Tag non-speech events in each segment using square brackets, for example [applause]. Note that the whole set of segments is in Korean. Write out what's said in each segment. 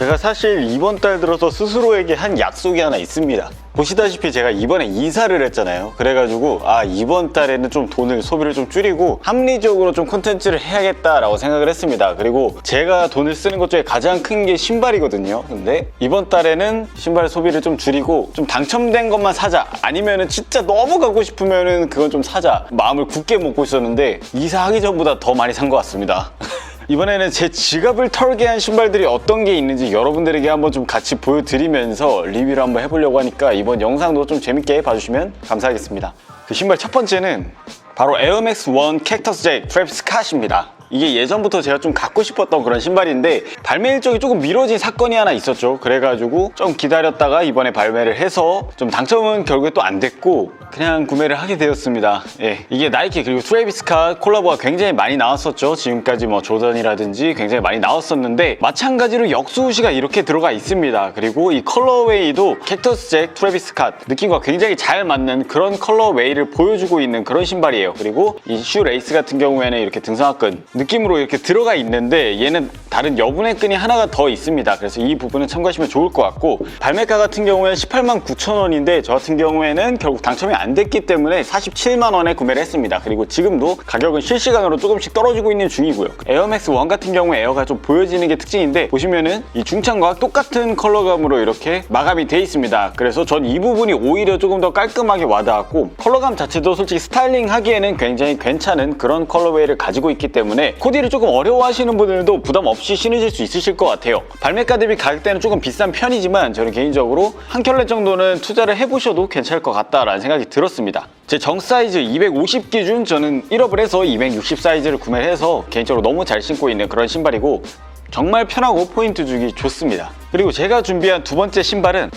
제가 사실 이번 달 들어서 스스로에게 한 약속이 하나 있습니다. 보시다시피 제가 이번에 이사를 했잖아요. 그래가지고 아 이번 달에는 좀 돈을 소비를 좀 줄이고 합리적으로 좀 콘텐츠를 해야겠다라고 생각을 했습니다. 그리고 제가 돈을 쓰는 것 중에 가장 큰 게 신발이거든요. 근데 이번 달에는 신발 소비를 좀 줄이고 좀 당첨된 것만 사자. 아니면은 진짜 너무 갖고 싶으면은 그건 좀 사자. 마음을 굳게 먹고 있었는데 이사하기 전보다 더 많이 산 것 같습니다. [laughs] 이번에는 제 지갑을 털게 한 신발들이 어떤 게 있는지 여러분들에게 한번 좀 같이 보여드리면서 리뷰를 한번 해보려고 하니까 이번 영상도 좀 재밌게 봐주시면 감사하겠습니다. 그 신발 첫 번째는 바로 에어맥스 1 캡터스 잭 트래비스 캇입니다. 이게 예전부터 제가 좀 갖고 싶었던 그런 신발인데 발매 일정이 조금 미뤄진 사건이 하나 있었죠. 그래가지고 좀 기다렸다가 이번에 발매를 해서 좀 당첨은 결국에 또 안 됐고 그냥 구매를 하게 되었습니다. 예. 이게 나이키 그리고 트래비스 카 콜라보가 굉장히 많이 나왔었죠. 지금까지 뭐 조던이라든지 굉장히 많이 나왔었는데 마찬가지로 역수시가 이렇게 들어가 있습니다. 그리고 이 컬러웨이도 캡터스 잭 트래비스 카 느낌과 굉장히 잘 맞는 그런 컬러웨이를 보여주고 있는 그런 신발이에요. 그리고 이 슈 레이스 같은 경우에는 이렇게 등산화끈 느낌으로 이렇게 들어가 있는데 얘는 다른 여분의 끈이 하나가 더 있습니다. 그래서 이 부분은 참고하시면 좋을 것 같고 발매가 같은 경우에는 18만 9천 원인데 저 같은 경우에는 결국 당첨이 안 됐기 때문에 47만 원에 구매를 했습니다. 그리고 지금도 가격은 실시간으로 조금씩 떨어지고 있는 중이고요. 에어맥스 1 같은 경우에 에어가 좀 보여지는 게 특징인데 보시면은 이 중창과 똑같은 컬러감으로 이렇게 마감이 돼 있습니다. 그래서 전 이 부분이 오히려 조금 더 깔끔하게 와닿았고 컬러감 자체도 솔직히 스타일링 하기에는 굉장히 괜찮은 그런 컬러웨이를 가지고 있기 때문에 코디를 조금 어려워하시는 분들도 부담 없이 신으실 수 있으실 것 같아요. 발매가 대비 가격대는 조금 비싼 편이지만 저는 개인적으로 한 켤레 정도는 투자를 해보셔도 괜찮을 것 같다라는 생각이 들었습니다. 제 정 사이즈 250 기준 저는 1업을 해서 260 사이즈를 구매를 해서 개인적으로 너무 잘 신고 있는 그런 신발이고 정말 편하고 포인트 주기 좋습니다. 그리고 제가 준비한 두 번째 신발은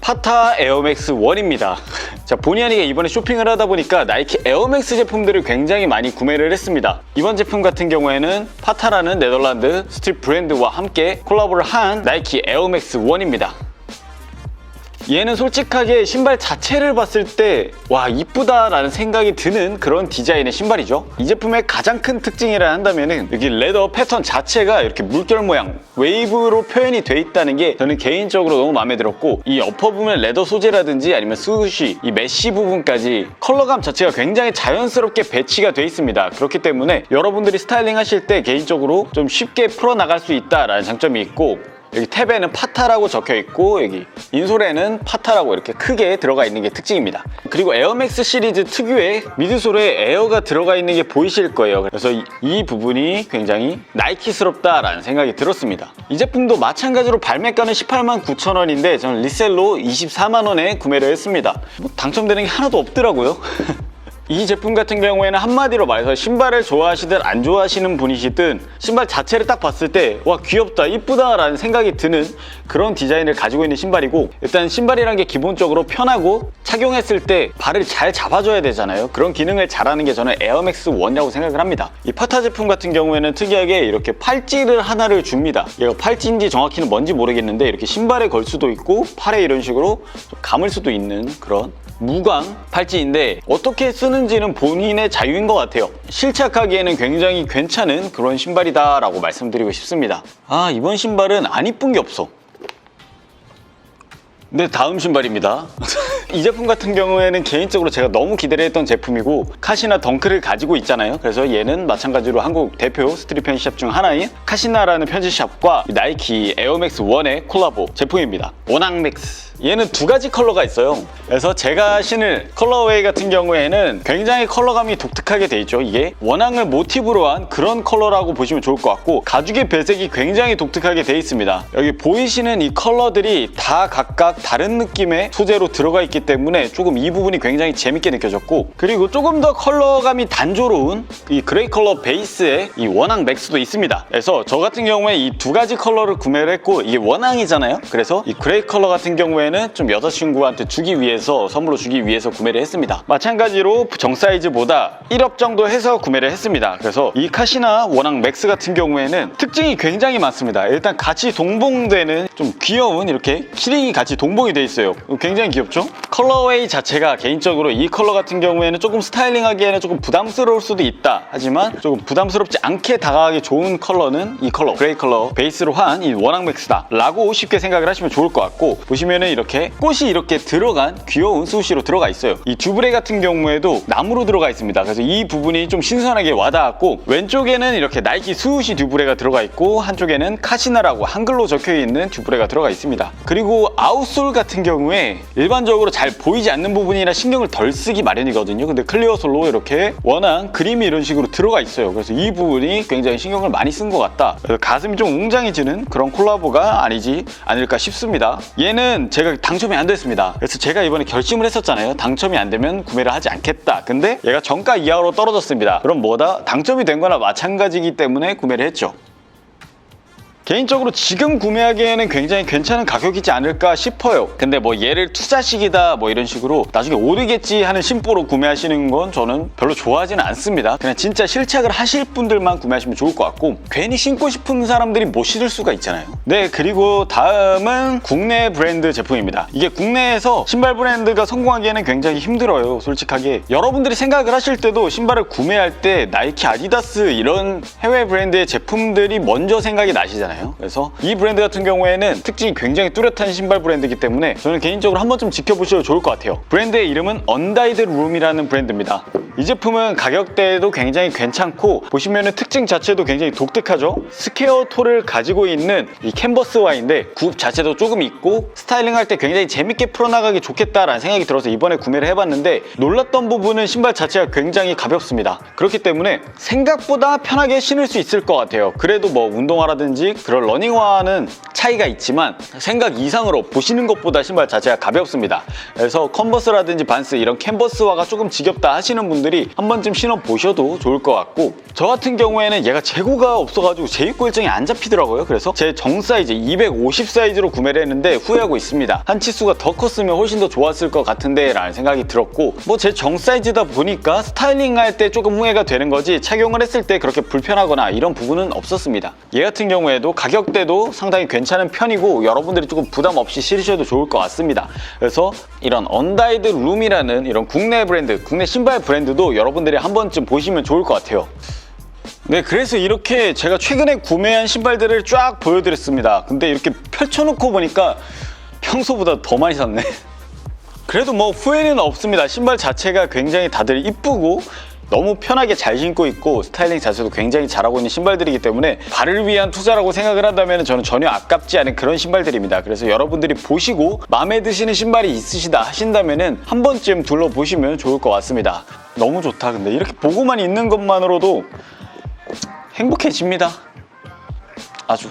파타 에어맥스 1입니다. [laughs] 자, 본의 아니게 이번에 쇼핑을 하다 보니까 나이키 에어맥스 제품들을 굉장히 많이 구매를 했습니다. 이번 제품 같은 경우에는 파타라는 네덜란드 스트릿 브랜드와 함께 콜라보를 한 나이키 에어맥스 1입니다. 얘는 솔직하게 신발 자체를 봤을 때 와 이쁘다라는 생각이 드는 그런 디자인의 신발이죠. 이 제품의 가장 큰 특징이라 한다면 은 여기 레더 패턴 자체가 이렇게 물결 모양 웨이브로 표현이 돼 있다는 게 저는 개인적으로 너무 마음에 들었고 이 어퍼 부분의 레더 소재라든지 아니면 스우시 이 메쉬 부분까지 컬러감 자체가 굉장히 자연스럽게 배치가 돼 있습니다. 그렇기 때문에 여러분들이 스타일링 하실 때 개인적으로 좀 쉽게 풀어나갈 수 있다라는 장점이 있고 여기 탭에는 파타라고 적혀 있고 여기 인솔에는 파타라고 이렇게 크게 들어가 있는 게 특징입니다. 그리고 에어맥스 시리즈 특유의 미드솔에 에어가 들어가 있는 게 보이실 거예요. 그래서 이, 이 부분이 굉장히 나이키스럽다라는 생각이 들었습니다. 이 제품도 마찬가지로 발매가는 18만 9천 원인데 저는 리셀로 24만 원에 구매를 했습니다. 뭐 당첨되는 게 하나도 없더라고요. [laughs] 이 제품 같은 경우에는 한마디로 말해서 신발을 좋아하시든 안 좋아하시는 분이시든 신발 자체를 딱 봤을 때 와 귀엽다 이쁘다 라는 생각이 드는 그런 디자인을 가지고 있는 신발이고 일단 신발이란 게 기본적으로 편하고 착용했을 때 발을 잘 잡아줘야 되잖아요. 그런 기능을 잘하는 게 저는 에어맥스 1이라고 생각을 합니다. 이 파타 제품 같은 경우에는 특이하게 이렇게 팔찌를 하나를 줍니다. 얘가 팔찌인지 정확히는 뭔지 모르겠는데 이렇게 신발에 걸 수도 있고 팔에 이런 식으로 좀 감을 수도 있는 그런 무광 팔찌인데 어떻게 쓰는지는 본인의 자유인 것 같아요. 실착하기에는 굉장히 괜찮은 그런 신발이다라고 말씀드리고 싶습니다. 아 이번 신발은 안 이쁜 게 없어. 네, 다음 신발입니다. [laughs] 이 제품 같은 경우에는 개인적으로 제가 너무 기대를 했던 제품이고 카시나 덩크를 가지고 있잖아요. 그래서 얘는 마찬가지로 한국 대표 스트릿 펜시샵 중 하나인 카시나라는 편지샵과 나이키 에어맥스 1의 콜라보 제품입니다. 원앙 맥스. 얘는 두 가지 컬러가 있어요. 그래서 제가 신을 컬러웨이 같은 경우에는 굉장히 컬러감이 독특하게 돼 있죠. 이게 원앙을 모티브로 한 그런 컬러라고 보시면 좋을 것 같고 가죽의 배색이 굉장히 독특하게 돼 있습니다. 여기 보이시는 이 컬러들이 다 각각 다른 느낌의 소재로 들어가 있기 때문에 조금 이 부분이 굉장히 재밌게 느껴졌고 그리고 조금 더 컬러감이 단조로운 이 그레이 컬러 베이스의 이 원앙 맥스도 있습니다. 그래서 저 같은 경우에 이 두 가지 컬러를 구매를 했고 이게 원앙이잖아요. 그래서 이 그레이 그레이 컬러 같은 경우에는 좀 여자친구한테 주기 위해서 선물로 주기 위해서 구매를 했습니다. 마찬가지로 정 사이즈보다 1업 정도 해서 구매를 했습니다. 그래서 이 카시나 워낙 맥스 같은 경우에는 특징이 굉장히 많습니다. 일단 같이 동봉되는 좀 귀여운 이렇게 키링이 같이 동봉이 돼 있어요. 굉장히 귀엽죠? 컬러웨이 자체가 개인적으로 이 컬러 같은 경우에는 조금 스타일링하기에는 조금 부담스러울 수도 있다. 하지만 조금 부담스럽지 않게 다가가기 좋은 컬러는 이 컬러, 그레이 컬러 베이스로 한이 워낙 맥스다. 라고 쉽게 생각을 하시면 좋을 것 같고 보시면은 이렇게 꽃이 이렇게 들어간 귀여운 수시로 들어가 있어요. 이 듀브레 같은 경우에도 나무로 들어가 있습니다. 그래서 이 부분이 좀 신선하게 와닿았고 왼쪽에는 이렇게 나이키 스우시 듀브레가 들어가 있고 한쪽에는 카시나라고 한글로 적혀 있는 듀브레가 들어가 있습니다. 그리고 아웃솔 같은 경우에 일반적으로 잘 보이지 않는 부분이라 신경을 덜 쓰기 마련이거든요. 근데 클리어 솔로 이렇게 원한 그림이 이런 식으로 들어가 있어요. 그래서 이 부분이 굉장히 신경을 많이 쓴 것 같다. 가슴이 좀 웅장해지는 그런 콜라보가 아니지 않을까 싶습니다. 얘는 제가 당첨이 안 됐습니다. 그래서 제가 이번에 결심을 했었잖아요. 당첨이 안 되면 구매를 하지 않겠다. 근데 얘가 정가 이하로 떨어졌습니다. 그럼 뭐다? 당첨이 된 거나 마찬가지이기 때문에 구매를 했죠. 개인적으로 지금 구매하기에는 굉장히 괜찮은 가격이지 않을까 싶어요. 근데 뭐 얘를 투자식이다 뭐 이런 식으로 나중에 오르겠지 하는 심보로 구매하시는 건 저는 별로 좋아하지는 않습니다. 그냥 진짜 실착을 하실 분들만 구매하시면 좋을 것 같고 괜히 신고 싶은 사람들이 못 신을 수가 있잖아요. 네 그리고 다음은 국내 브랜드 제품입니다. 이게 국내에서 신발 브랜드가 성공하기에는 굉장히 힘들어요. 솔직하게 여러분들이 생각을 하실 때도 신발을 구매할 때 나이키, 아디다스 이런 해외 브랜드의 제품들이 먼저 생각이 나시잖아요. 그래서 이 브랜드 같은 경우에는 특징이 굉장히 뚜렷한 신발 브랜드이기 때문에 저는 개인적으로 한 번쯤 지켜보셔도 좋을 것 같아요. 브랜드의 이름은 언다이드 룸이라는 브랜드입니다. 이 제품은 가격대도 굉장히 괜찮고 보시면은 특징 자체도 굉장히 독특하죠. 스퀘어 톨을 가지고 있는 이 캔버스 와인데 굽 자체도 조금 있고 스타일링 할 때 굉장히 재밌게 풀어나가기 좋겠다라는 생각이 들어서 이번에 구매를 해봤는데 놀랐던 부분은 신발 자체가 굉장히 가볍습니다. 그렇기 때문에 생각보다 편하게 신을 수 있을 것 같아요. 그래도 뭐 운동화라든지 그런 러닝화는 차이가 있지만 생각 이상으로 보시는 것보다 신발 자체가 가볍습니다. 그래서 컨버스라든지 반스 이런 캔버스화가 조금 지겹다 하시는 분들이 한 번쯤 신어 보셔도 좋을 것 같고 저 같은 경우에는 얘가 재고가 없어가지고 재입고 일정이 안 잡히더라고요. 그래서 제 정 사이즈 250 사이즈로 구매를 했는데 후회하고 있습니다. 한 치수가 더 컸으면 훨씬 더 좋았을 것 같은데 라는 생각이 들었고 뭐 제 정 사이즈다 보니까 스타일링 할 때 조금 후회가 되는 거지 착용을 했을 때 그렇게 불편하거나 이런 부분은 없었습니다. 얘 같은 경우에도 가격대도 상당히 괜찮은 편이고 여러분들이 조금 부담 없이 신으셔도 좋을 것 같습니다. 그래서 이런 언다이드 룸이라는 이런 국내 브랜드, 국내 신발 브랜드도 여러분들이 한 번쯤 보시면 좋을 것 같아요. 네, 그래서 이렇게 제가 최근에 구매한 신발들을 쫙 보여드렸습니다. 근데 이렇게 펼쳐놓고 보니까 평소보다 더 많이 샀네. [laughs] 그래도 뭐 후회는 없습니다. 신발 자체가 굉장히 다들 이쁘고 너무 편하게 잘 신고 있고 스타일링 자체도 굉장히 잘하고 있는 신발들이기 때문에 발을 위한 투자라고 생각을 한다면 저는 전혀 아깝지 않은 그런 신발들입니다. 그래서 여러분들이 보시고 마음에 드시는 신발이 있으시다 하신다면 한 번쯤 둘러보시면 좋을 것 같습니다. 너무 좋다. 근데 이렇게 보고만 있는 것만으로도 행복해집니다. 아주.